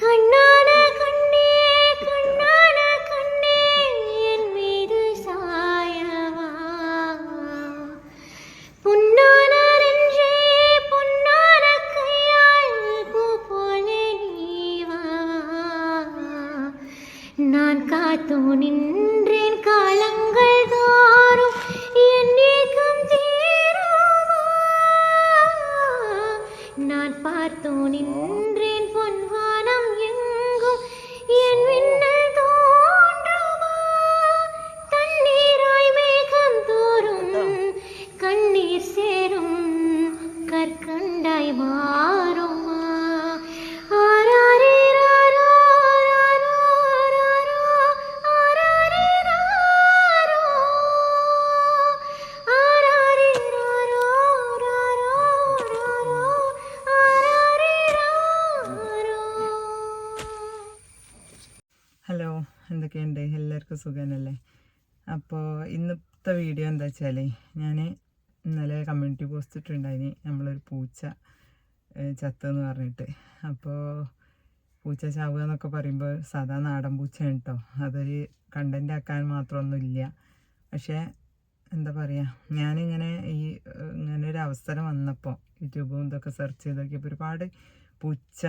கண்ணான கண்ணே கண்ணான கண்ணே என் மீது சாயவா. பொன்னான நெஞ்சே பொன்னான கையால் பூ போலே நீவா. நான் காத்து நின்றேன் காலங்கள் தோறும் என் ஏக்கம் தீருமா. நான் பார்த்து நின்றேன் അപ്പോൾ ഇന്നത്തെ വീഡിയോ എന്താ വെച്ചാൽ ഞാൻ ഇന്നലെ കമ്മ്യൂണിറ്റി പോസ്റ്റ് ഇട്ടുണ്ടായിന് നമ്മളൊരു പൂച്ച ചത്തെന്ന് പറഞ്ഞിട്ട്. അപ്പോൾ പൂച്ച ചാവുക എന്നൊക്കെ പറയുമ്പോൾ സാധാ നാടൻ പൂച്ചയാണ് കേട്ടോ അതൊരു കണ്ടന്റ് ആക്കാൻ മാത്രമൊന്നും ഇല്ല പക്ഷേ എന്താ പറയുക ഞാനിങ്ങനെ ഈ ഇങ്ങനെ ഒരു അവസരം വന്നപ്പോൾ യൂട്യൂബും ഇതൊക്കെ സെർച്ച് ചെയ്തൊക്കെ നോക്കിയപ്പോൾ ഒരുപാട് പൂച്ച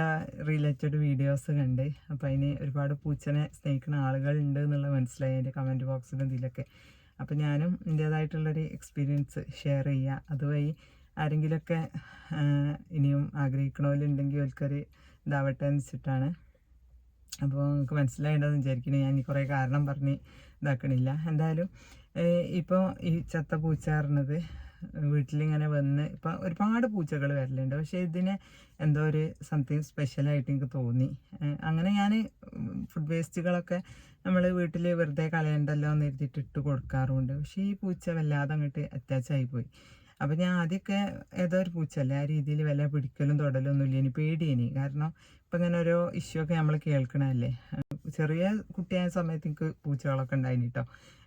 റിലേറ്റഡ് വീഡിയോസ് കണ്ട്. അപ്പോൾ അതിന് ഒരുപാട് പൂച്ചനെ സ്നേഹിക്കുന്ന ആളുകളുണ്ട് എന്നുള്ളത് മനസ്സിലായി എന്റെ കമന്റ് ബോക്സിലും ഇതിലൊക്കെ. അപ്പോൾ ഞാനും എന്റേതായിട്ടുള്ളൊരു എക്സ്പീരിയൻസ് ഷെയർ ചെയ്യുക അതുവഴി ആരെങ്കിലുമൊക്കെ ഇനിയും ആഗ്രഹിക്കണമല്ലുണ്ടെങ്കിൽ അവർക്കൊരു ഇതാവട്ടെ എന്ന് വെച്ചിട്ടാണ്. അപ്പോൾ നിങ്ങൾക്ക് മനസ്സിലായിട്ടുണ്ടെന്ന് വിചാരിക്കുന്നു. ഞാൻ കുറേ കാരണം പറഞ്ഞ് ഇതാക്കണില്ല. എന്തായാലും ഇപ്പോൾ ഈ ചത്ത പൂച്ച പറഞ്ഞത് വീട്ടിലിങ്ങനെ വന്ന് ഇപ്പം ഒരുപാട് പൂച്ചകൾ വരലുണ്ട്. പക്ഷേ ഇതിന് എന്തോ ഒരു സംതിങ് സ്പെഷ്യലായിട്ട് എനിക്ക് തോന്നി. അങ്ങനെ ഞാൻ ഫുഡ് വേസ്റ്റുകളൊക്കെ നമ്മൾ വീട്ടിൽ വെറുതെ കളയണ്ടല്ലോ എന്ന് എഴുതിയിട്ട് ഇട്ട് കൊടുക്കാറുമുണ്ട് പക്ഷേ ഈ പൂച്ച വല്ലാതെ അങ്ങോട്ട് അറ്റാച്ച് ആയിപ്പോയി അപ്പം ഞാൻ ആദ്യമൊക്കെ ഏതോ ഒരു പൂച്ചല്ലേ ആ രീതിയിൽ വില പിടിക്കലും തൊടലൊന്നും ഇല്ല ഇനി പേടിയേനി. കാരണം ഇപ്പം ഇങ്ങനെ ഓരോ ഇഷ്യൂ ഒക്കെ നമ്മൾ കേൾക്കണമല്ലേ ചെറിയ കുട്ടിയായ സമയത്ത് എനിക്ക് പൂച്ചകളൊക്കെ ഉണ്ടായിന് കേട്ടോ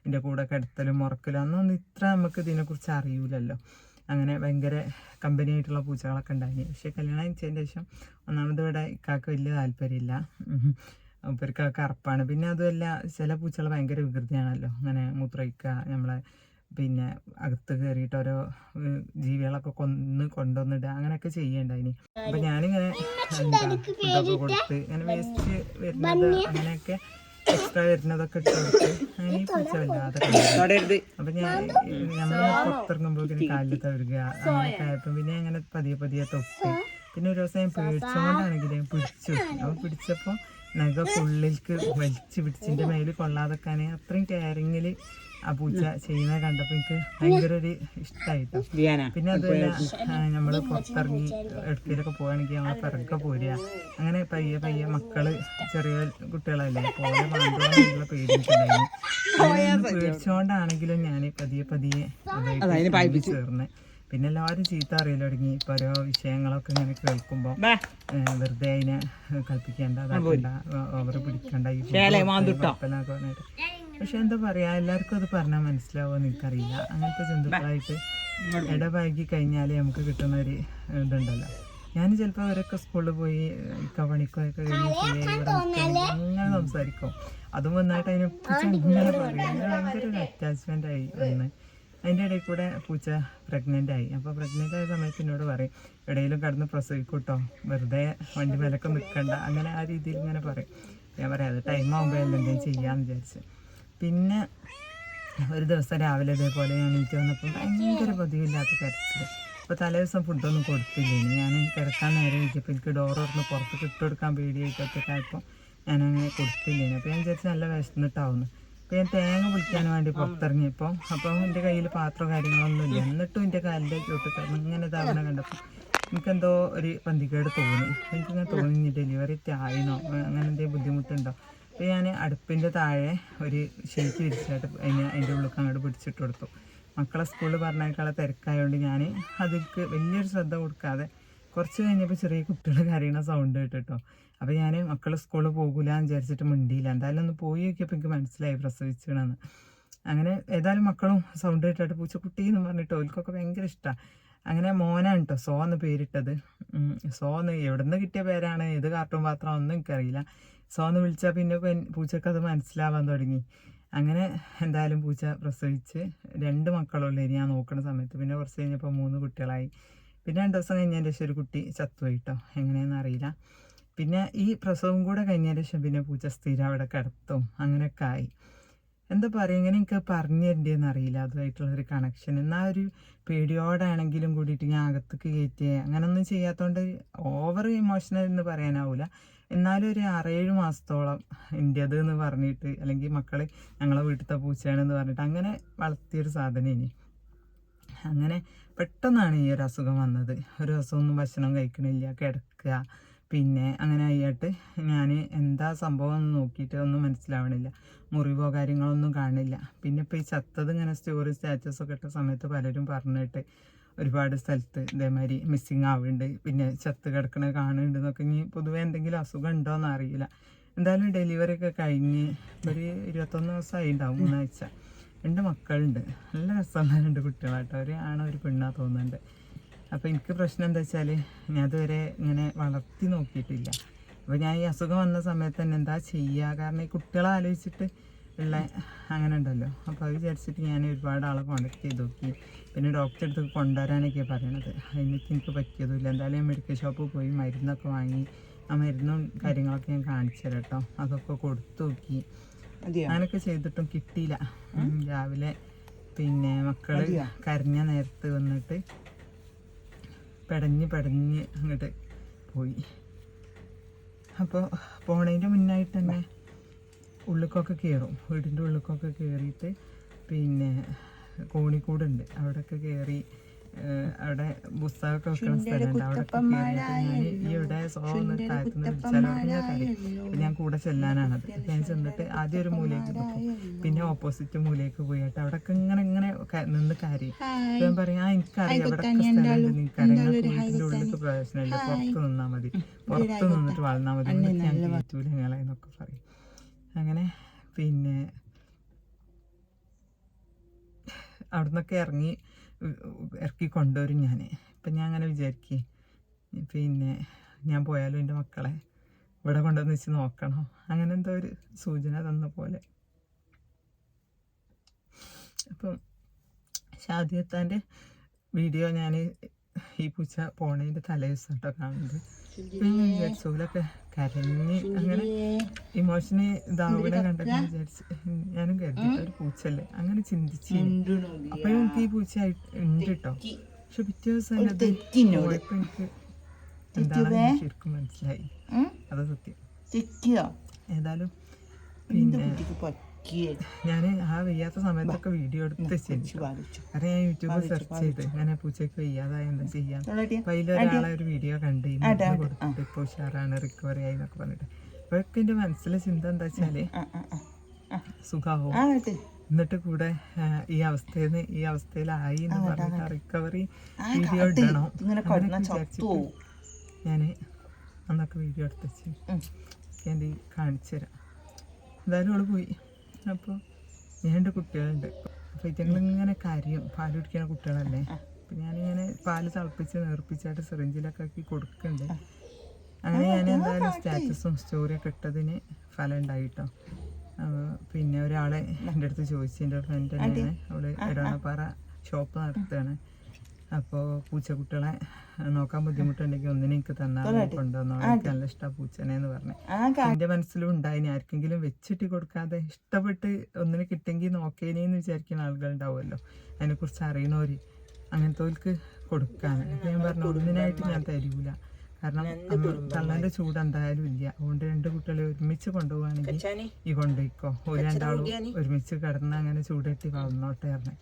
എന്റെ കൂടെ കിടത്തലും മുറക്കലും അന്നൊന്നും ഇത്ര നമുക്ക് ഇതിനെക്കുറിച്ച് അറിയൂലല്ലോ അങ്ങനെ ഭയങ്കര കമ്പനി ആയിട്ടുള്ള പൂച്ചകളൊക്കെ ഉണ്ടായിന് പക്ഷെ കല്യാണം കഴിച്ചതിന് ശേഷം ഒന്നാമത് ഇവിടെ ഇക്കാക്ക് വലിയ താല്പര്യമില്ല ഇവർക്കൊക്കെ കറുപ്പാണ് പിന്നെ അതുമല്ല ചില പൂച്ചകൾ ഭയങ്കര വികൃതിയാണല്ലോ അങ്ങനെ മൂത്രയിക്കുക നമ്മളെ പിന്നെ അകത്ത് കയറിയിട്ട് ഓരോ ജീവികളൊക്കെ കൊന്ന് കൊണ്ടുവന്നിടുക അങ്ങനെയൊക്കെ ചെയ്യണ്ടായിനി അപ്പൊ ഞാനിങ്ങനെ കൊടുത്ത് ഇങ്ങനെ വേസ്റ്റ് വരുന്നത് അങ്ങനെയൊക്കെ എക്സ്ട്രാ വരുന്നതൊക്കെ ഇട്ട് കൊടുത്ത് അങ്ങനെ ഈ പൂച്ച വല്ലാതെ അപ്പൊ ഞാൻ നമ്മൾ പുറത്തിറങ്ങുമ്പോൾ കാലിൽ തഴുകുക അങ്ങനെയൊക്കെ ആയപ്പോ പിന്നെ അങ്ങനെ പതിയെ പതിയെ തൊട്ട് പിന്നെ ഒരു ദിവസം ഞാൻ പേടിച്ചോണ്ടാണെങ്കിൽ ഞാൻ പിടിച്ചു അപ്പൊ പിടിച്ചപ്പോ നഗ ഉള്ളിലേക്ക് വലിച്ചു പിടിച്ചിന്റെ മേൽ കൊള്ളാതെക്കാനെ അത്രയും കെയറിങ്ങിൽ ആ പൂച്ച ചെയ്യുന്നത് കണ്ടപ്പോ എനിക്ക് ഭയങ്കര ഒരു ഇഷ്ടായിട്ടോ. പിന്നെ അതുപോലെ നമ്മൾ പുറത്തിറങ്ങി എവിടേക്കിലൊക്കെ പോവുകയാണെങ്കിൽ നമ്മൾ പിറക്കെ പോരുക അങ്ങനെ പയ്യെ പയ്യെ മക്കൾ ചെറിയ കുട്ടികളല്ലേ പോലെ മാന്തോന്നുള്ള പേടിയിട്ടുണ്ടായിരുന്നു പേടിച്ചോണ്ടാണെങ്കിലും ഞാൻ പതിയെ പതിയെ ചേർന്ന്. പിന്നെ എല്ലാവരും ചീത്ത അറിയില്ല തുടങ്ങി. ഇപ്പൊ ഓരോ വിഷയങ്ങളൊക്കെ ഇങ്ങനെ കേൾക്കുമ്പോൾ വെറുതെ അതിനെ കൽപ്പിക്കേണ്ട അതാക്കണ്ട ഓവർ പിടിക്കണ്ട ഈ പറഞ്ഞിട്ട് പക്ഷെ എന്താ പറയാ എല്ലാവർക്കും അത് പറഞ്ഞാൽ നിങ്ങൾക്ക് എനിക്കറിയില്ല. അങ്ങനത്തെ ജന്തുക്കളായിട്ട് ഇടപഴകി കഴിഞ്ഞാൽ നമുക്ക് കിട്ടുന്ന ഒരു ഇതുണ്ടല്ലോ. ഞാൻ ചിലപ്പോൾ അവരൊക്കെ സ്കൂളിൽ പോയി ഇക്ക പണിക്കൊക്കെ അങ്ങനെ സംസാരിക്കും. അതും വന്നായിട്ട് അതിനെ പൂച്ച ഇങ്ങനെ പറയും. ഭയങ്കര ഒരു അറ്റാച്ച്മെന്റ് ആയി വന്ന്. അതിന്റെ ഇടയിൽ കൂടെ പൂച്ച പ്രഗ്നന്റ് ആയി. അപ്പോൾ പ്രഗ്നന്റ് ആയ സമയത്ത് എന്നോട് പറയും ഇടയിലും കടന്ന് പ്രസവിക്കൂട്ടോ? വെറുതെ വണ്ടി വിലക്കം നിൽക്കണ്ട അങ്ങനെ ആ രീതിയിൽ ഇങ്ങനെ പറയും. ഞാൻ പറയാം അത് ടൈം ആകുമ്പോൾ എന്തെങ്കിലും ചെയ്യാമെന്ന് വിചാരിച്ച്. പിന്നെ ഒരു ദിവസം രാവിലെ ഇതേപോലെ ഞാൻ എണീറ്റ് വന്നപ്പോൾ ഭയങ്കര പതിവില്ലാത്ത കരച്ചിൽ അപ്പോൾ തലേ ദിവസം ഫുഡൊന്നും കൊടുത്തില്ല. ഞാൻ കിടക്കാൻ നേരെ ഇരിച്ചപ്പോൾ എനിക്ക് ഡോർ തുറന്ന് പുറത്ത് ഇട്ട് കൊടുക്കാൻ പേടിയായിട്ടൊക്കെ ആയപ്പോൾ ഞാനങ്ങനെ കൊടുത്തില്ല. അപ്പോൾ ഞാൻ വിചാരിച്ചു നല്ല വിശന്നിട്ടാവുന്നു. അപ്പോൾ ഞാൻ തേങ്ങ പൊളിക്കാൻ വേണ്ടി പുറത്തിറങ്ങിയപ്പോൾ അപ്പോൾ എന്റെ കയ്യിൽ പാത്രമോ കാര്യങ്ങളൊന്നും ഇല്ല എന്നിട്ടും എന്റെ കാലിന്റെ ചോട്ട് ഇങ്ങനെ തവണ കണ്ടപ്പോൾ എനിക്കെന്തോ ഒരു പന്തിക്കേട് തോന്നി. എനിക്കിങ്ങനെ തോന്നി ഡെലിവറി ആയിനോ അങ്ങനെ എന്തെങ്കിലും ബുദ്ധിമുട്ടുണ്ടോ? അപ്പോൾ ഞാൻ അടുപ്പിന്റെ താഴെ ഒരു ഷീറ്റ് വിരിച്ചിട്ട് അതിനെ അതിന്റെ ഉള്ളിൽ അങ്ങോട്ട് പിടിച്ചിട്ട് കൊടുത്തു. മക്കളെ സ്കൂളിൽ പറഞ്ഞേക്കാളെ തിരക്കായതുകൊണ്ട് ഞാൻ അതിൽക്ക് വലിയൊരു ശ്രദ്ധ കൊടുക്കാതെ കുറച്ച് കഴിഞ്ഞപ്പോൾ ചെറിയ കുട്ടികൾ കരയണ സൗണ്ട് കേട്ടോ അപ്പോൾ ഞാൻ മക്കൾ സ്കൂളിൽ പോകില്ല എന്ന് വിചാരിച്ചിട്ട് മിണ്ടിയില്ല. എന്തായാലും ഒന്ന് പോയി നോക്കിയപ്പോൾ എനിക്ക് മനസ്സിലായി പ്രസവിച്ചണെന്ന്. അങ്ങനെ ഏതായാലും മക്കളും സൗണ്ട് കേട്ടിട്ട് പൂച്ചക്കുട്ടി എന്ന് പറഞ്ഞിട്ട് ഓൽക്കൊക്കെ ഭയങ്കര ഇഷ്ടമാണ് അങ്ങനെ മോനാണ് കേട്ടോ സോ എന്ന് പേരിട്ടത്. സോ എന്ന് എവിടെ നിന്ന് കിട്ടിയ പേരാണ്? ഏത് കാർട്ടൂൺ പാത്രം? ഒന്നും എനിക്കറിയില്ല. സോ എന്ന് വിളിച്ചാൽ പിന്നെ പൂച്ചക്ക് അത് മനസ്സിലാവാൻ തുടങ്ങി. അങ്ങനെ എന്തായാലും പൂച്ച പ്രസവിച്ച് രണ്ട് മക്കളുള്ളൂ ഞാൻ നോക്കുന്ന സമയത്ത്. പിന്നെ കുറച്ച് കഴിഞ്ഞപ്പോൾ മൂന്ന് കുട്ടികളായി. പിന്നെ രണ്ട് ദിവസം കഴിഞ്ഞതിന്റെ ശേഷം ഒരു കുട്ടി ചത്തുപോയി കേട്ടോ എങ്ങനെയാണെന്ന് അറിയില്ല. പിന്നെ ഈ പ്രസവം കൂടെ കഴിഞ്ഞതിന് ശേഷം പിന്നെ പൂച്ച സ്ഥിരം അവിടെ കിടത്തും. അങ്ങനെയൊക്കെ ആയി. എന്താ പറയുക ഇങ്ങനെ എനിക്ക് പറഞ്ഞു തരേണ്ടതെന്ന് അറിയില്ല. അതുമായിട്ടുള്ളൊരു കണക്ഷൻ എന്നാൽ ഒരു പേടിയോടാണെങ്കിലും കൂടിയിട്ട് ഞാൻ അകത്തേക്ക് കയറ്റിയേ. അങ്ങനൊന്നും ചെയ്യാത്തതുകൊണ്ട് ഓവർ ഇമോഷണൽ എന്ന് പറയാനാവില്ല എന്നാലും ഒരു ആറേഴ് മാസത്തോളം എന്റേത് എന്ന് പറഞ്ഞിട്ട് അല്ലെങ്കിൽ മക്കൾ ഞങ്ങളെ വീട്ടിലത്തെ പൂച്ചയാണെന്ന് പറഞ്ഞിട്ട് അങ്ങനെ വളർത്തിയൊരു സാധനം ഇനി അങ്ങനെ പെട്ടെന്നാണ് ഈ ഒരു അസുഖം വന്നത്. ഒരു ദിവസമൊന്നും ഭക്ഷണം കഴിക്കണില്ല കിടക്കുക. പിന്നെ അങ്ങനെ ആയിട്ട് ഞാൻ എന്താ സംഭവം എന്ന് നോക്കിയിട്ട് ഒന്നും മനസ്സിലാവണില്ല. മുറിവോ കാര്യങ്ങളൊന്നും കാണില്ല. പിന്നെ ഇപ്പോൾ ഈ ചത്തത് ഇങ്ങനെ സ്റ്റോറി സ്റ്റാറ്റസ് ഒക്കെ ഇട്ട സമയത്ത് പലരും പറഞ്ഞിട്ട് ഒരുപാട് സ്ഥലത്ത് ഇതേമാതിരി മിസ്സിങ് ആവുന്നുണ്ട് പിന്നെ ചത്ത് കിടക്കണ കാണുന്നുണ്ട് എന്നൊക്കെ. ഇനി പൊതുവെ എന്തെങ്കിലും അസുഖം ഉണ്ടോയെന്ന് അറിയില്ല. എന്തായാലും ഡെലിവറി ഒക്കെ കഴിഞ്ഞ് ഒരു ഇരുപത്തൊന്ന് ദിവസമായി ഉണ്ടാവും മൂന്നാഴ്ച. രണ്ട് മക്കളുണ്ട്. നല്ല രസമുള്ള രണ്ട് കുട്ടികളാട്ടോ. ഒരു ആണോ ഒരു പെണ്ണാ തോന്നുന്നുണ്ട്. അപ്പോൾ എനിക്ക് പ്രശ്നം എന്താ വെച്ചാൽ ഞാൻ അതുവരെ ഇങ്ങനെ വളർത്തി നോക്കിയിട്ടില്ല. അപ്പോൾ ഞാൻ ഈ അസുഖം വന്ന സമയത്ത് തന്നെ എന്താ ചെയ്യുക കാരണം ഈ കുട്ടികളെ ആലോചിച്ചിട്ട് ഉള്ള അങ്ങനെ ഉണ്ടല്ലോ. അപ്പോൾ അത് വിചാരിച്ചിട്ട് ഞാൻ ഒരുപാട് ആളെ കോണ്ടാക്ട് ചെയ്ത് നോക്കി. പിന്നെ ഡോക്ടറെ അടുത്ത് കൊണ്ടുവരാനൊക്കെയാണ് പറയണത്. അതിനൊക്കെ എനിക്ക് പറ്റിയതുമില്ല. എന്തായാലും ഞാൻ മെഡിക്കൽ ഷോപ്പിൽ പോയി മരുന്നൊക്കെ വാങ്ങി ആ മരുന്നും കാര്യങ്ങളൊക്കെ ഞാൻ കാണിച്ചു തരാം കേട്ടോ അതൊക്കെ കൊടുത്തു നോക്കി. അങ്ങനെയൊക്കെ ചെയ്തിട്ടും കിട്ടിയില്ല. രാവിലെ പിന്നെ മക്കൾ കരഞ്ഞ നേരത്ത് വന്നിട്ട് പെടഞ്ഞ് പെടഞ്ഞ് അങ്ങോട്ട് പോയി. അപ്പോൾ പോണതിന്റെ മുന്നായിട്ട് തന്നെ ഉള്ളിക്കൊക്കെ കയറും വീടിന്റെ ഉള്ളിക്കൊക്കെ കയറിയിട്ട് പിന്നെ കോണിക്കൂടുണ്ട്. അവിടെയൊക്കെ കയറി അവിടെ പുസ്തകമൊക്കെ വെക്കുന്ന സ്ഥലമുണ്ട്. അവിടെ കയറിയിട്ട് ഞാൻ ഈ ഇവിടെ സോന്ന് താഴ്ത്തുന്ന വിളിച്ചാലും ഞാൻ കൂടെ ചെല്ലാനാണത് അത് ഞാൻ ചെന്നിട്ട് ആദ്യം ഒരു മൂലയ്ക്ക് നിൽക്കും പിന്നെ ഓപ്പോസിറ്റ് മൂലയ്ക്ക് പോയിട്ട് അവിടെയൊക്കെ ഇങ്ങനെ ഇങ്ങനെ നിന്ന് കാര്യം ഞാൻ പറയാം ആ എനിക്കറിയാം. അവിടെ സ്ഥലമുണ്ട്. നിനക്കറിയാം വീട്ടിന്റെ ഉള്ളിലേക്ക് പ്രവേശനമില്ല പുറത്ത് നിന്നാൽ മതി. പുറത്ത് നിന്നിട്ട് വളർന്നാൽ മതി. ഞാൻ കയറ്റൂല ഞങ്ങളെ എന്നൊക്കെ പറയും. അങ്ങനെ പിന്നെ അവിടുന്നൊക്കെ ഇറങ്ങി. ഇറക്കി കൊണ്ടുവരും ഞാൻ ഇപ്പം ഞാൻ അങ്ങനെ വിചാരിക്കേ പിന്നെ ഞാൻ പോയാലും എന്റെ മക്കളെ ഇവിടെ കൊണ്ടുവന്ന് വെച്ച് നോക്കണം. അങ്ങനെ എന്തോ ഒരു സൂചന തന്ന പോലെ. അപ്പം ഷാദിയത്താന്റെ വീഡിയോ ഞാൻ ഈ പൂച്ച പോണേന്റെ തലേ ദിവസം കേട്ടോ കാണുന്നത്. പിന്നെ വിചാരിച്ചു ഓലൊക്കെ കരഞ്ഞ് അങ്ങനെ ഇമോഷന് ഇതാവൂടെ കണ്ടൊക്കെ വിചാരിച്ച് ഞാനും കരുതി ഒരു പൂച്ചല്ലേ. അങ്ങനെ ചിന്തിച്ചു. അപ്പഴും എനിക്ക് ഈ പൂച്ച ഉണ്ട് കേട്ടോ. പക്ഷെ പിറ്റേ ദിവസം പോയപ്പോ എനിക്ക് എന്താണെന്ന് ശരിക്കും മനസ്സിലായി. അത് സത്യം. ഏതായാലും പിന്നെ ഞാൻ ആ വയ്യാത്ത സമയത്തൊക്കെ വീഡിയോ എടുത്ത് അത് ഞാൻ യൂട്യൂബിൽ സെർച്ച് ചെയ്ത് ഞാൻ പൂച്ചയ്ക്ക് വയ്യാതായ എന്താ ചെയ്യാം? അപ്പൊ അതിലൊരാളെ ഒരു വീഡിയോ കണ്ട് കൊടുത്തിട്ട് ഇപ്പൊ ഉഷാറാണ് റിക്കവറി ആയി എന്നൊക്കെ പറഞ്ഞിട്ട്. അപ്പോഴൊക്കെ എന്റെ മനസ്സിലെ ചിന്ത എന്താ വെച്ചാൽ സുഖാവും? എന്നിട്ട് കൂടെ ഈ അവസ്ഥയിൽ നിന്ന് ഈ അവസ്ഥയിലായി എന്ന് പറഞ്ഞിട്ട് റിക്കവറി വീഡിയോ ഇടണം. ഞാൻ അന്നൊക്കെ വീഡിയോ എടുത്ത് വെച്ച്. ഉം. കാണിച്ചു തരാം. എന്തായാലും അവൾ പോയി. അപ്പോൾ രണ്ട് കുട്ടികളുണ്ട്. അപ്പോൾ ഇതങ്ങളിങ്ങനെ കരയും പാൽ കുടിക്കുന്ന കുട്ടികളല്ലേ? അപ്പം ഞാനിങ്ങനെ പാൽ തിളപ്പിച്ച് നേർപ്പിച്ചായിട്ട് സിറിഞ്ചിലൊക്കെ ആക്കി കൊടുക്കുന്നുണ്ട് അങ്ങനെ ഞാൻ എന്തായാലും സ്റ്റാറ്റസും സ്റ്റോറിയൊക്കെ ഇട്ടതിന് ഫലം ഉണ്ടായിട്ടോ പിന്നെ ഒരാളെ എന്റെ അടുത്ത് ചോദിച്ചു എന്റെ ഫ്രണ്ട് തന്നെയാണ്. അവൾ എടവണപ്പാറ ഷോപ്പ് നടത്തുകയാണ് അപ്പോൾ പൂച്ചക്കുട്ടികളെ നോക്കാൻ ബുദ്ധിമുട്ടുണ്ടെങ്കിൽ ഒന്നിനെ എനിക്ക് തന്നാൽ കൊണ്ടുവന്നോ എനിക്ക് നല്ല ഇഷ്ടമാണ് പൂച്ചനെ എന്ന് പറഞ്ഞു എന്റെ മനസ്സിലും ഉണ്ടായിനി. ആർക്കെങ്കിലും വെച്ചിട്ട് കൊടുക്കാതെ ഇഷ്ടപ്പെട്ട് ഒന്നിനെ കിട്ടെങ്കിൽ നോക്കേനേന്ന് വിചാരിക്കുന്ന ആളുകൾ ഉണ്ടാവുമല്ലോ അതിനെക്കുറിച്ച് അറിയണവര് അങ്ങനത്തെ കൊടുക്കാൻ അപ്പം ഞാൻ പറഞ്ഞു ഒന്നിനായിട്ട് ഞാൻ തരൂല. കാരണം തള്ളന്റെ ചൂട് എന്തായാലും ഇല്ല. അതുകൊണ്ട് രണ്ട് കുട്ടികളെ ഒരുമിച്ച് കൊണ്ടുപോകാണെങ്കിൽ ഈ കൊണ്ടുപോയിക്കോ. ഒരു രണ്ടാളും ഒരുമിച്ച് കിടന്ന് അങ്ങനെ ചൂടെട്ടി വളർന്നോട്ടെ പറഞ്ഞേ.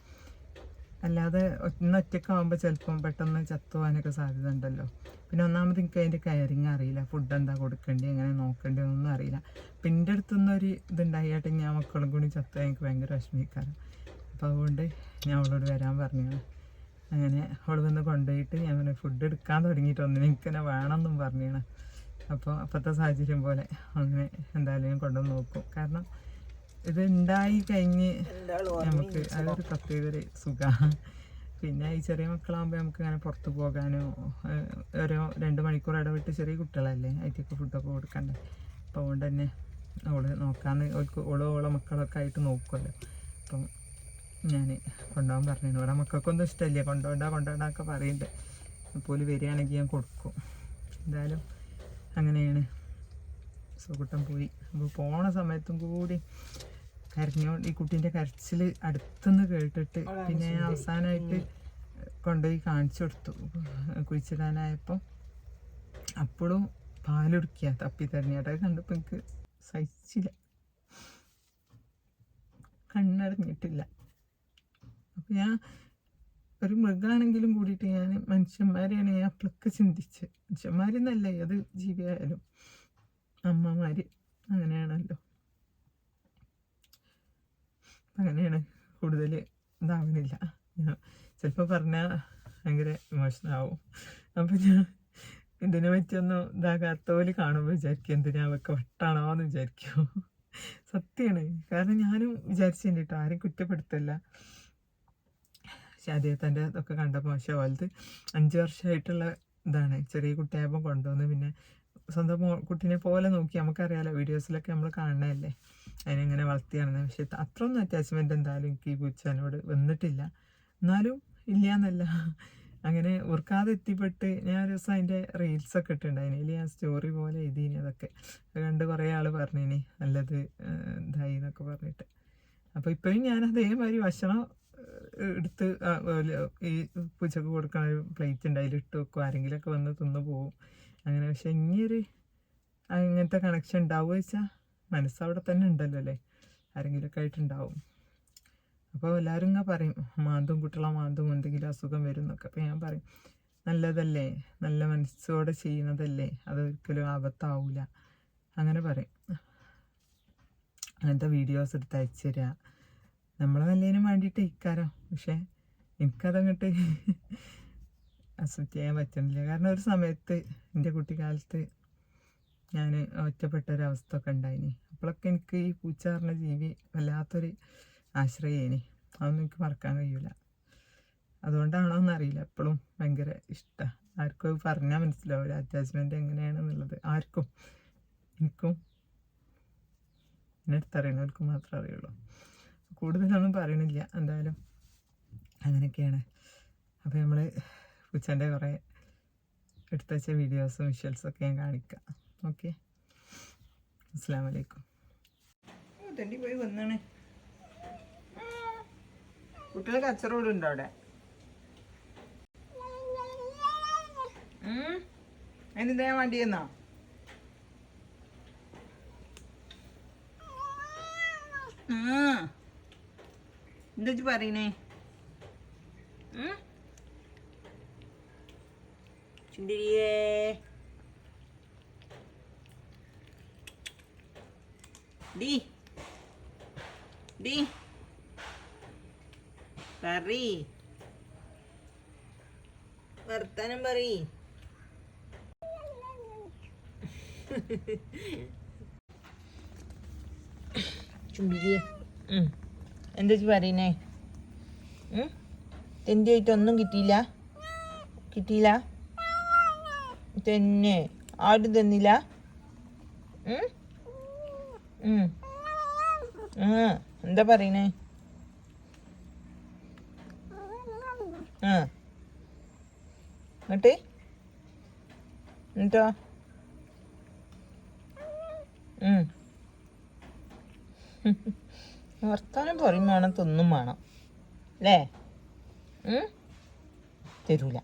അല്ലാതെ ഒന്ന് ഒറ്റക്കാവുമ്പോൾ ചിലപ്പം പെട്ടെന്ന് ചത്തുപോകാനൊക്കെ സാധ്യത ഉണ്ടല്ലോ പിന്നെ ഒന്നാമത് എനിക്ക് അതിന്റെ കയറിങ് അറിയില്ല. ഫുഡ് എന്താ കൊടുക്കേണ്ടി എങ്ങനെ നോക്കേണ്ടി ഒന്നും അറിയില്ല. പിന്നെ എന്റെ അടുത്തൊന്നും ഒരു ഇതുണ്ടായിട്ട് ഞാൻ മക്കളും കൂടി ചത്തു എനിക്ക് ഭയങ്കര വിഷമിക്കാറ് അപ്പോൾ അതുകൊണ്ട് ഞാൻ അവളോട് വരാൻ പറഞ്ഞു അങ്ങനെ അവൾ വന്ന് കൊണ്ടുപോയിട്ട് ഞാൻ പിന്നെ ഫുഡ് എടുക്കാൻ തുടങ്ങിയിട്ട് ഒന്നിനും എനിക്ക് തന്നെ വേണമെന്നും പറഞ്ഞാണ് അപ്പോൾ അപ്പോഴത്തെ സാഹചര്യം പോലെ അങ്ങനെ എന്തായാലും ഞാൻ കൊണ്ടുവന്ന് നോക്കും. കാരണം ഇത് ഉണ്ടായി കഴിഞ്ഞ് നമുക്ക് അതൊരു പ്രത്യേക ഒരു സുഖമാണ് പിന്നെ ഈ ചെറിയ മക്കളാകുമ്പോൾ നമുക്ക് ഇങ്ങനെ പുറത്ത് പോകാനോ ഓരോ രണ്ട് മണിക്കൂർ ഇടവിട്ട് ചെറിയ കുട്ടികളല്ലേ അതിലേക്ക് ഫുഡൊക്കെ കൊടുക്കണ്ടേ. അപ്പോൾ അതുകൊണ്ട് തന്നെ അവൾ നോക്കാന്ന് ഓൾക്ക് ഓളോ ഓളോ മക്കളൊക്കെ ആയിട്ട് നോക്കുമല്ലോ അപ്പം ഞാൻ കൊണ്ടുപോകാൻ പറഞ്ഞു ഇവിടെ മക്കൾക്കൊന്നും ഇഷ്ടമല്ലേ കൊണ്ടുപോകണ്ട കൊണ്ടുപോകണ്ടൊക്കെ പറയുന്നുണ്ട് അപ്പോൾ വരികയാണെങ്കിൽ ഞാൻ കൊടുക്കും. എന്തായാലും അങ്ങനെയാണ്. സുഖട്ടം പോയി. അപ്പോൾ പോണ സമയത്തും കൂടി കരഞ്ഞോണ്ട് ഈ കുട്ടീന്റെ കരച്ചിൽ അടുത്തുനിന്ന് കേട്ടിട്ട് പിന്നെ ഞാൻ അവസാനമായിട്ട് കൊണ്ടുപോയി കാണിച്ചു കൊടുത്തു. കുഴിച്ചിടാനായപ്പോൾ അപ്പോഴും പാലൊടുക്കിയ തപ്പി തെരഞ്ഞിട്ട് കണ്ടപ്പോൾ എനിക്ക് സഹിച്ചില്ല. കണ്ണടഞ്ഞിട്ടില്ല. അപ്പം ഞാൻ ഒരു മൃഗമാണെങ്കിലും കൂടിയിട്ട് ഞാൻ മനുഷ്യന്മാരെയാണ് ഞാൻ അപ്പോഴൊക്കെ ചിന്തിച്ച്. മനുഷ്യന്മാരെന്നല്ല ഏത് ജീവിയായാലും അമ്മമാർ അങ്ങനെയാണല്ലോ. അങ്ങനെയാണ് കൂടുതൽ ഇതാവണില്ല. ചിലപ്പോൾ പറഞ്ഞാൽ ഭയങ്കര ഇമോഷനാവും അപ്പം ഞാൻ ഇതിനെ പറ്റിയൊന്നും ഇതാകാത്ത പോലെ കാണുമ്പോൾ വിചാരിക്കും എന്തിനാ അവൾക്ക് വട്ടാണോ എന്ന് വിചാരിക്കും. സത്യമാണ് കാരണം ഞാനും വിചാരിച്ചിട്ടുണ്ട് കേട്ടോ ആരും കുറ്റപ്പെടുത്തല്ല. പക്ഷെ അദ്ദേഹത്തിന്റെ ഇതൊക്കെ കണ്ടപ്പോൾ പക്ഷെ വലുത് അഞ്ച് വർഷമായിട്ടുള്ള ഇതാണ്. ചെറിയ കുട്ടിയായപ്പോൾ കൊണ്ടുവന്ന് പിന്നെ സ്വന്തം കുട്ടീനെ പോലെ നോക്കി. നമുക്കറിയാലോ വീഡിയോസിലൊക്കെ നമ്മൾ കാണണതല്ലേ? അതിനെങ്ങനെ വളർത്തിയാണെന്ന് പക്ഷെ അത്രയൊന്നും അറ്റാച്ച്മെന്റ് എന്തായാലും എനിക്ക് ഈ പൂച്ചനോട് വന്നിട്ടില്ല. എന്നാലും ഇല്ല എന്നല്ല അങ്ങനെ ഓർക്കാതെ എത്തിപ്പെട്ട് ഞാൻ ഒരു ദിവസം അതിന്റെ റീൽസൊക്കെ ഇട്ടിട്ടുണ്ടായിന്. അതിൽ ഞാൻ സ്റ്റോറി പോലെ എഴുതിയിനി അതൊക്കെ. അത് കണ്ട് കുറേ ആൾ പറഞ്ഞിനി. നല്ലത് ഇതായി എന്നൊക്കെ പറഞ്ഞിട്ട്. അപ്പോൾ ഇപ്പോഴും ഞാൻ അതേമാതിരി ഭക്ഷണം എടുത്ത് ഈ പൂച്ചക്ക് കൊടുക്കണ ഒരു പ്ലേറ്റ് ഉണ്ട്. അതിലിട്ട് വെക്കും. ആരെങ്കിലുമൊക്കെ വന്ന് തിന്നു പോവും. അങ്ങനെ പക്ഷെ ഇനിയൊരു അങ്ങനത്തെ കണക്ഷൻ ഉണ്ടാവുക വെച്ചാൽ മനസ്സവിടെ തന്നെ ഉണ്ടല്ലോ അല്ലേ ആരെങ്കിലുമൊക്കെ ആയിട്ടുണ്ടാവും. അപ്പോൾ എല്ലാവരും ഇങ്ങനെ പറയും മാന്തും കുട്ടികളെ മാന്തും എന്തെങ്കിലും അസുഖം വരും എന്നൊക്കെ. അപ്പോൾ ഞാൻ പറയും നല്ലതല്ലേ? നല്ല മനസ്സോടെ ചെയ്യുന്നതല്ലേ? അതൊരിക്കലും ആപത്താവില്ല അങ്ങനെ പറയും. അങ്ങനത്തെ വീഡിയോസ് എടുത്ത് അയച്ചു തരിക നമ്മളെ നല്ലതിനും വേണ്ടിയിട്ട് ഇക്കാരം. പക്ഷേ എനിക്കതങ്ങോട്ട് അക്സെപ്റ്റ് ചെയ്യാൻ പറ്റുന്നില്ല. കാരണം ഒരു സമയത്ത് എന്റെ കുട്ടിക്കാലത്ത് ഞാൻ ഒറ്റപ്പെട്ട ഒരു അവസ്ഥ ഒക്കെ ഉണ്ടായിനി. അപ്പോഴൊക്കെ എനിക്ക് ഈ പൂച്ച പറഞ്ഞ ജീവി വല്ലാത്തൊരു ആശ്രയേനി. അതൊന്നും എനിക്ക് മറക്കാൻ കഴിയില്ല അതുകൊണ്ടാണോ എന്നറിയില്ല എപ്പോഴും ഭയങ്കര ഇഷ്ടമാണ് ആർക്കും പറഞ്ഞാൽ മനസ്സിലാവില്ല അറ്റാച്ച്മെന്റ് എങ്ങനെയാണെന്നുള്ളത്. ആർക്കും എനിക്കും എന്നെ അടുത്തറിയണവർക്ക് മാത്രമേ അറിയുള്ളൂ. കൂടുതലൊന്നും പറയണില്ല. എന്തായാലും അങ്ങനെയൊക്കെയാണ്. അപ്പോൾ നമ്മൾ പൂച്ചന്റെ കുറേ എടുത്തുവച്ച വീഡിയോസും വീഡിയോസും ഒക്കെ ഞാൻ കാണിക്കാം. ഓക്കെ. അസ്സാം വലൈക്കും തെണ്ടി പോയി വന്നാണ്. കുട്ടികൾക്ക് അച്ചറോടുണ്ടോ അവിടെ? അതിനെന്താ ഞാൻ വണ്ടി എന്നാ എന്താ പറയണേ? ചുണ്ടിരിയേ ഡി ഡി പറീ വർത്താനം പറീ ചുണ്ടിരിയെ എന്താ ഇജ്ജ് പറയണേ തെന്തിയായിട്ട് ഒന്നും കിട്ടിയില്ല? കിട്ടിയില്ല? തന്നെ ആരും തന്നില്ല. എന്താ പറയണേ? എന്നിട്ട്? എന്നിട്ടോ. വർത്താനം പറയും വേണം തിന്നും വേണം. അല്ലേ? തരൂല.